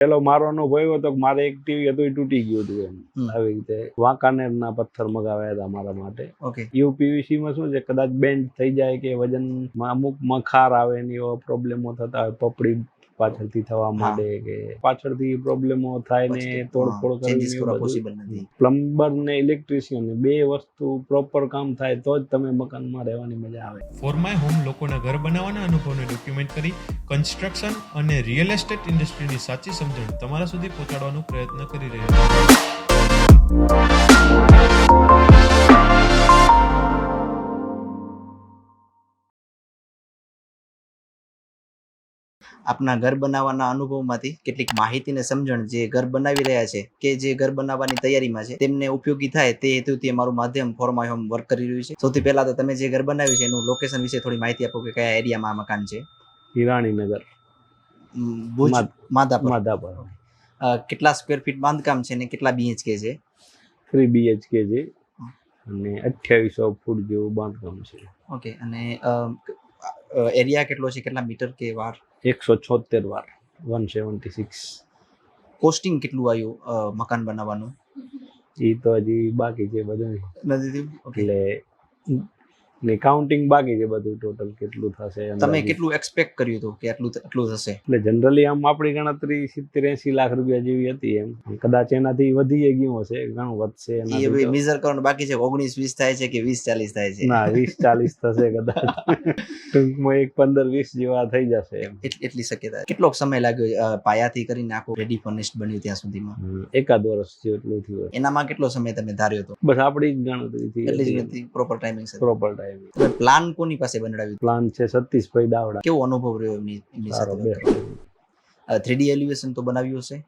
પેલો મારો અનુભવ એવો હતો કે મારે એક ટીવી હતું એ તૂટી ગયું હતું એમ. આવી રીતે વાંકાનેર ના પથ્થર મગાવ્યા હતા મારા માટે. યુપીવીસી માં શું છે કદાચ બેન્ડ થઈ જાય કે વજન અમુક મખાર આવે ને એવા પ્રોબ્લેમો થતા હોય પપડી પાછળથી થવા માંડે કે પાછળથી પ્રોબ્લેમો થાય ને તોડફોડ ચેન્જીસ કરવી ને પોસિબલ નથી. પ્લમ્બર ને ઇલેક્ટ્રિશિયન બે વસ્તુ પ્રોપર કામ થાય તો જ તમે મકાનમાં રહેવાની મજા આવે. ફોર માય હોમ લોકોના ઘર બનાવવાના અનુભવને ડોક્યુમેન્ટ કરી કન્સ્ટ્રક્શન અને રિયલ એસ્ટેટ ઇન્ડસ્ટ્રીની સાચી સમજણ તમારા સુધી પહોંચાડવાનો પ્રયત્ન કરી રહ્યા છે આપના ઘર બનાવવાના અનુભવમાંથી કેટલીક માહિતી ને સમજણ જે ઘર બનાવી રહ્યા છે કે જે ઘર બનાવવાની તૈયારીમાં છે તેમને ઉપયોગી થાય તે હેતુથી અમારું માધ્યમ ફોર માય હોમ વર્ક કરી રહ્યું છે. સૌથી પહેલા તો તમે જે ઘર બનાવ્યું છે એનું લોકેશન વિશે થોડી માહિતી આપો કે કયા એરિયામાં આ મકાન છે? હિરાણીનગર. ભુજ માધાપર. માધાપર. કેટલા સ્ક્વેર ફીટ બાંધકામ છે ને કેટલા બીએચકે છે? થ્રી બીએચકે છે. અને અઠ્યાવીસો ફૂટ જેવું બાંધકામ છે. ઓકે અને એરિયા કેટલો છે? કેટલા મીટર કે વાર? એકસો છોતેર વાર. વન સેવન્ટી સિક્સ કોસ્ટિંગ કેટલું આવ્યું મકાન બનાવવાનું? એ તો હજી બાકી છે બધું નથી ઓકે એટલે કાઉન્ટિંગ બાકી છે બધું ટોટલ કેટલું થશે તમે કેટલું એક્સપેક્ટ કર્યું હતું કે આટલું આટલું થશે? એટલે જનરલી આમ આપણી ગણતરી સિત્તેર એસી લાખ રૂપિયા જેવી હતી એમ. કદાચ એનાથી વધી ગયું હશે ઘણું વધશે. મેઝર કરવાનું બાકી છે ઓગણીસ વીસ થાય છે કે વીસ ચાલીસ થાય છે? ના વીસ ચાલીસ થશે કદાચ. ટૂંકમાં એક પંદર વીસ જેવા થઈ જશે એમ. એટલી શક્યતા. કેટલો સમય લાગ્યો પાયાથી કરીને આખું રેડી ફર્નિશ્ડ બન્યું ત્યાં સુધીમાં? એકાદ વર્ષ જેટલું થયું એનામાં કેટલો સમય તમે ધાર્યો હતો? બસ આપણી જ ગણતરીથી એટલી પ્રોપર ટાઈમિંગ પ્રોપર ટાઈમ તમે પ્લાન કોની પાસે બનાવ્યું પ્લાન છે સતીશભાઈ દાવડા. કેવો અનુભવ રહ્યો એમની એમની સાથે થ્રીડી એલિવેશન તો બનાવ્યું હશે?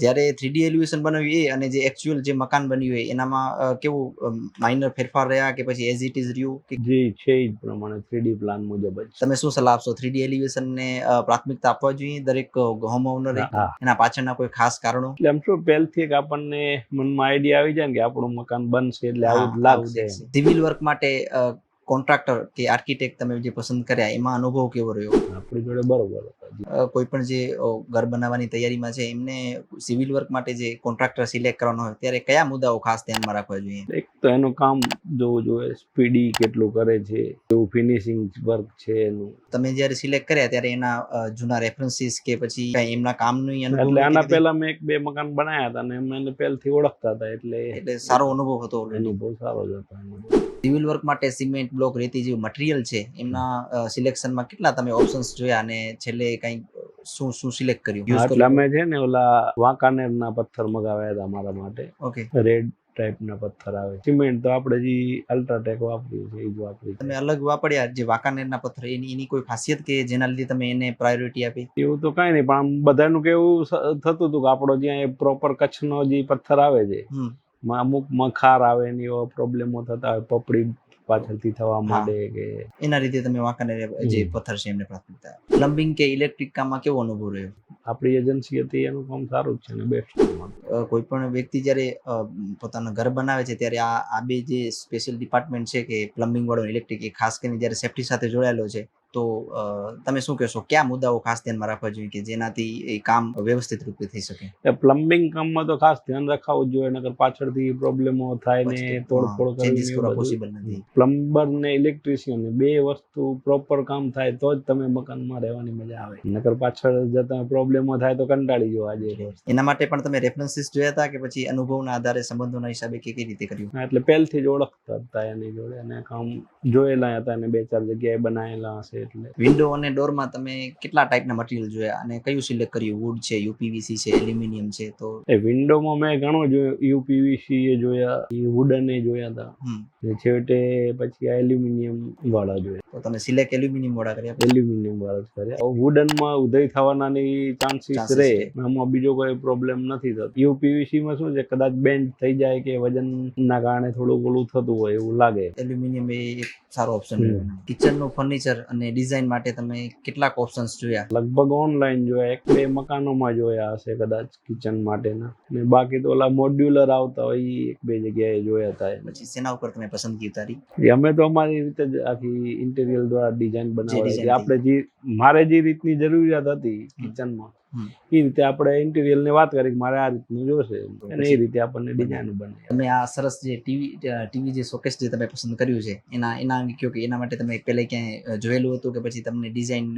જ્યારે થ્રીડી એલિવેશન બનાવ્યું એ અને જે એકચ્યુઅલ જે મકાન બન્યું હોય એનામાં કેવું માઇનર ફેરફાર રહ્યા કે પછી એઝ ઇટ ઇઝ રહ્યું કે જે છે એ પ્રમાણે થ્રીડી પ્લાન મુજબ જ. તમે શું સલાહ આપશો? થ્રીડી એલિવેશન ને પ્રાથમિકતા આપવા જોઈએ દરેક હોમ ઓનરે એના પાછળના કોઈ ખાસ કારણો? એટલે આમ શું પહેલથી એક આપણને મનમાં આઈડિયા આવી જાય ને કે આપણું મકાન બનશે એટલે આવું લાગશે સિવિલ વર્ક માટે કોન્ટ્રાક્ટર કે આર્કિટેક્ટ તમે જે પસંદ કર્યા એમાં અનુભવ કેવો રહ્યો આપણી જોડે બરોબર કોઈ પણ જે ઘર બનાવવાની તૈયારીમાં છે એમને સિવિલ વર્ક માટે જે કોન્ટ્રાક્ટર સિલેક્ટ કરવાનો હોય ત્યારે કયા મુદ્દાઓ ખાસ ધ્યાનમાં રાખવા જોઈએ એક તો એનું કામ જોવું જોઈએ સ્પીડી કેટલું કરે છે એવું ફિનિશિંગ વર્ક છે એનું તમે જ્યારે સિલેક્ટ કર્યા ત્યારે એના જૂના રેફરન્સીસ કે પછી કઈ એમના કામનું અનુભવ એટલે આના પહેલા મેં એક બે મકાન બનાવ્યા હતા અને એમને પહેલથી ઓળખતા હતા એટલે એટલે સારો અનુભવ હતો. અનુભવ સારો જ હતો. સિવિલ વર્ક માટે સિમેન્ટ બ્લોક રેતી જેવું મટીરિયલ છે એમના સિલેક્શનમાં કેટલા તમે ઓપ્શન્સ જોયા અને છેલ્લે કઈ શું શું સિલેક્ટ કર્યું? યુઝ કર્યું? અમે છે ને ઓલા વાંકાનેરના પથ્થર મગાવ્યા હતા મારા માટે. ઓકે રેડ ટાઈપના પથ્થર આવે. સિમેન્ટ તો આપણે જે અલ્ટ્રાટેક વાપર્યું છે એ જ વાપરી તમે અલગ વાપર્યા જે વાંકાનેરના પથ્થર એની એની કોઈ ખાસિયત કે જેના લીધે તમે એને પ્રાયોરિટી આપી? એવું તો કાંઈ નહીં પણ આમ બધાનું કેવું થતું હતું કે આપણો જ્યાં પ્રોપર કચ્છનો જે પથ્થર આવે છે અમુક મખાર આવે ને એવા પ્રોબ્લેમો થતા હોય પપડી પાછળથી થવા માંડે કે એના લીધે તમે વાંકાને જે પથ્થર છે એમને પ્રાથમિકતા. પ્લમ્બિંગ કે ઇલેક્ટ્રિક કામમાં કેવો અનુભવ રહ્યો? આપણી એજન્સી હતી એનું કામ સારું જ છે ને બેસ્ટ કોઈ પણ વ્યક્તિ જ્યારે પોતાનું ઘર બનાવે છે ત્યારે આ આ બે જે સ્પેશિયલ ડિપાર્ટમેન્ટ છે કે પ્લમ્બિંગ વાળો ઇલેક્ટ્રિક એ ખાસ કરીને જ્યારે સેફટી સાથે જોડાયેલો છે તો તમે શું કહેશો? કયા મુદ્દાઓ ખાસ ધ્યાનમાં રાખવા જોઈએ કે જેનાથી એ કામ વ્યવસ્થિત રૂપે થઈ શકે? પ્લમ્બિંગ કામમાં તો ખાસ ધ્યાન રાખવું જોઈએ નકર પાછળથી પ્રોબ્લેમો થાય ને તોડફોડ કરવી પોસિબલ નથી. પ્લમ્બર ને ઇલેક્ટ્રિશિયન બે વસ્તુ પ્રોપર કામ થાય તો જ તમે મકાનમાં રહેવાની મજા આવે. નકર પાછળ જતા પ્રોબ્લેમો થાય તો કંટાળી જવા આજે એના માટે પણ તમે રેફરન્સીસ જોયા હતા કે પછી અનુભવના આધારે સંબંધોના હિસાબે કે કઈ રીતે કર્યું? એટલે પહેલથી જ ઓળખતા હતા એની જોડે અને કામ જોયેલા હતા અને બે ચાર જગ્યાએ બનાવેલા હશે એટલે. વિન્ડો અને ડોરમાં તમે કેટલા ટાઈપના મટીરિયલ જોયા અને કયું સિલેક્ટ કર્યું? વુડ છે યુપીવીસી છે એલ્યુમિનિયમ છે તો એ વિન્ડોમાં મેં ઘણું જોયું. યુપીવીસી એ જોયા વુડન એ જોયા હતા ને છેવટે પછી આ એલ્યુમિનિયમ વાળા જોઈએ તો તમે સિલેક્ટ એલ્યુમિનિયમ વાળા કર્યા? એલ્યુમિનિયમ વાળા જ કર્યા. વુડનમાં ઉદય થવાના ચાન્સીસ રહે. આમાં બીજો કોઈ પ્રોબ્લેમ નથી થતો. યુપીવીસી માં શું છે? કદાચ બેન્ડ થઈ જાય કે વજન ના કારણે થોડું ઓલું થતું હોય એવું લાગે. એલ્યુમિનિયમ એ એક સારો ઓપ્શન કિચનનું ફર્નિચર અને ડિઝાઇન માટે તમે કેટલાક ઓપ્શન્સ જોયા? લગભગ ઓનલાઈન જોયા. એક બે મકાનોમાં જોયા હશે કદાચ કિચન માટેના. ને બાકી તો ઓલા મોડ્યુલર આવતા હોય એક બે જગ્યાએ જોયા હતા પછી સેના ઉપર તમે પસંદગી ઉતારી અમે તો અમારી રીતે જ આખી ઇન્ટેરિયર દ્વારા ડિઝાઇન બનાવી આપણે જે મારે જે રીતની જરૂરિયાત હતી કિચનમાં. એ રીતે આપણે ઇન્ટિરિયર ને વાત કરી કે મારે આ રીતનું જોશે. અને એ રીતે આપણને ડિઝાઇન બને. તમે આ સરસ જે ટીવી ટીવી જે શોકેસ જે તમે પસંદ કર્યું છે એના એના કહો કે એના માટે તમે પહેલા ક્યાંય જોયેલું હતું કે પછી તમને ડિઝાઇન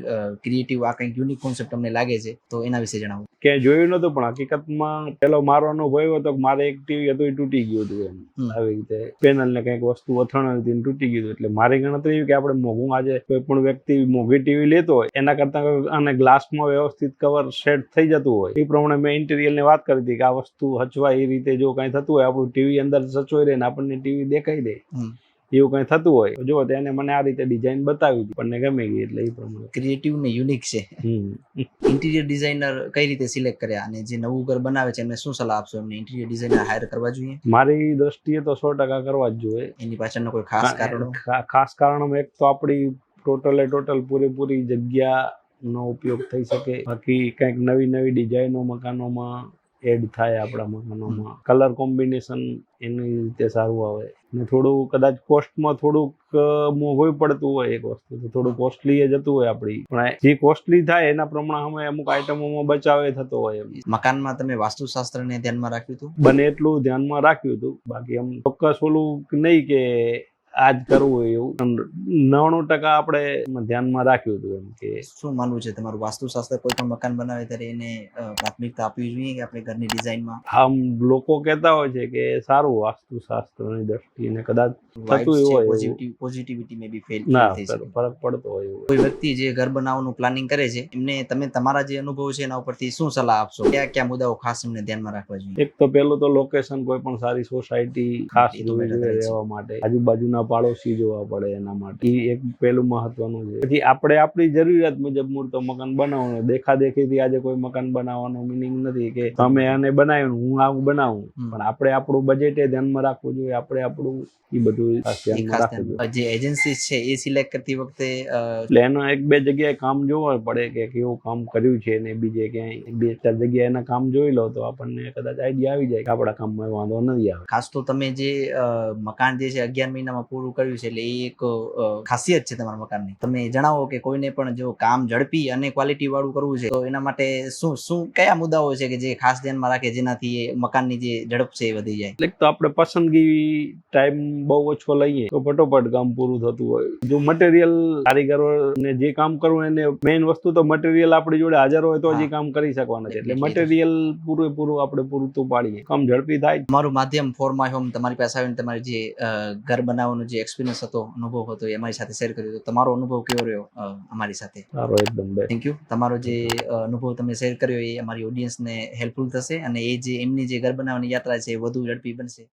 ક્રિએટિવ આ કંઈક યુનિક કોન્સેપ્ટ તમને લાગે છે તો એના વિશે જણાવો. ક્યાંય જોયું નતું પણ હકીકતમાં પેલો મારો અનુભવ હતો કે મારે એક ટીવી હતું એ તૂટી ગયું હતું એમ. આવી રીતે પેનલ ને કંઈક વસ્તુ અથડાણી હતી તૂટી ગયું હતું. એટલે મારી ગણતરી એવી કે આપણે મોઘું આજે કોઈ પણ વ્યક્તિ મોઘી ટીવી લેતો હોય એના કરતા અને ગ્લાસમાં વ્યવસ્થિત કવર સેટ થઈ જતું હોય. એ પ્રમાણે મેં ઇન્ટિરિયરની વાત કરી હતી કે આ વસ્તુ હચવાય એ રીતે જો કઈ થતું હોય આપણું ટીવી અંદર સચવાઈ રહે ને આપણને ટીવી દેખાઈ દે. એવું કઈ થતું હોય જો તેને મને આ રીતે ડિઝાઇન બતાવી હતી પણ ગમી ગઈ એટલે એ પ્રમાણે. ક્રિએટિવ ને યુનિક છે. ઇન્ટિરિયર ડિઝાઇનર કઈ રીતે સિલેક્ટ કર્યા અને જે નવું ઘર બનાવે છે એમને શું સલાહ આપશો? એમને ઇન્ટિરિયર ડિઝાઇનર હાયર કરવા જોઈએ? મારી દ્રષ્ટિએ તો સો ટકા કરવા જ જોઈએ. એની પાછળનો કોઈ ખાસ કારણ? ખાસ કારણ એક તો આપણી ટોટલે ટોટલ પૂરેપૂરી જગ્યાનો ઉપયોગ થઈ શકે. બાકી કંઈક નવી નવી ડિઝાઇનો મકાનોમાં એડ થાય આપણા મકાનોમાં. કલર કોમ્બિનેશન એની રીતે સારું આવે. ને થોડું કદાચ કોસ્ટમાં થોડુંક મોંઘું પડતું હોય એક વસ્તુ તો થોડું કોસ્ટલી જતું હોય આપણી. પણ જે કોસ્ટલી થાય એના પ્રમાણે અમે અમુક આઈટમોમાં બચાવે થતો હોય એમ. મકાનમાં તમે વાસ્તુશાસ્ત્રને ધ્યાનમાં રાખ્યું હતું? બને એટલું ધ્યાનમાં રાખ્યું હતું. બાકી આમ ચોક્કસ ઓલું નહીં કે આ જ કરવું હોય એવું. નવ્વાણું ટકા આપણે ધ્યાનમાં રાખ્યું હતું એમ કે શું માનવું છે? તમારું વાસ્તુશાસ્ત્ર કોઈ પણ મકાન બનાવે ત્યારે એને પ્રાથમિકતા આપવી જોઈએ કે આપણે ઘરની ડિઝાઇનમાં? આમ લોકો કહેતા હોય છે કે સારું વાસ્તુશાસ્ત્રની દ્રષ્ટિને કદાચ થતું એવું. હોય પોઝિટિવિટી મે બી ફેલ ના ફરક પડતો હોય એવું. કોઈ વ્યક્તિ જે ઘર બનાવવાનું પ્લાનિંગ કરે છે એમને તમે તમારા જે અનુભવ છે એના ઉપરથી શું સલાહ આપશો? કયા કયા મુદ્દાઓ ખાસ એમને ધ્યાનમાં રાખવા જોઈએ? એક તો પેલું તો લોકેશન કોઈ પણ સારી સોસાયટી ખાસ રહેવા માટે. આજુબાજુના પાડોશી જોવા પડે એના માટે. એ એક પેલું મહત્વનું છે. પછી આપણે આપણી જરૂરિયાત મુજબ મૂળતો મકાન બનાવવાનું. દેખા દેખીથી આજે કોઈ મકાન બનાવવાનો મિનિંગ નથી કે તમે આને બનાવ્યું હું આવું બનાવું. પણ આપણે આપણું બજેટ ધ્યાનમાં રાખવું જોઈએ. આપણે આપણું એ બધું ધ્યાનમાં રાખવું જોઈએ. જે એજન્સી છે એ સિલેક્ટ કરતી વખતે એટલે એના એક બે જગ્યાએ કામ જોવા પડે કે કેવું કામ કર્યું છે ને બીજે ક્યાંય. બે ચાર જગ્યાએ એના કામ જોઈ લો તો આપણને કદાચ આઈડિયા આવી જાય કે આપણા કામમાં વાંધો નથી આવે. ખાસ તો તમે જે મકાન જે છે અગિયાર મહિનામાં પૂરું કર્યું છે એટલે એ એક ખાસિયત છે તમારા મકાનની. તમે જણાવો કે કોઈને પણ જો કામ ઝડપી અને ક્વોલિટી વાળું કરવું છે તો એના માટે શું શું કયા મુદ્દાઓ છે કે જે ખાસ ધ્યાનમાં રાખે જેનાથી એ મકાનની જે ઝડપ છે એ વધી જાય? એટલે તો આપણે પસંદગી ટાઈમ બહુ ઓછો લઈએ તો ફટોફટ કામ પૂરું થતું હોય. જો મટીરિયલ કારીગરો ને જે કામ કરવું એને મેઇન વસ્તુ તો મટીરિયલ આપણી જોડે હાજર હોય તો જ કામ કરી શકવાના છે. એટલે મટીરિયલ પૂરેપૂરું આપણે પૂરતું પાડીએ. કામ ઝડપી થાય મારું માધ્યમ ફોર માય હોમ તમારી પાસે આવીને તમારી જે ઘર બનાવવાનો જે એક્સપિરિયન્સ હતો અનુભવ હતો એ અમારી સાથે શેર કર્યો તો તમારો અનુભવ કેવો રહ્યો અમારી સાથે? સારો એકદમ થેન્ક યુ તમારો જે અનુભવ તમે શેર કર્યો એ અમારી ઓડિયન્સને હેલ્પફુલ થશે અને એ જે એમની જે ઘર બનાવવાની યાત્રા છે એ વધુ ઝડપી બનશે.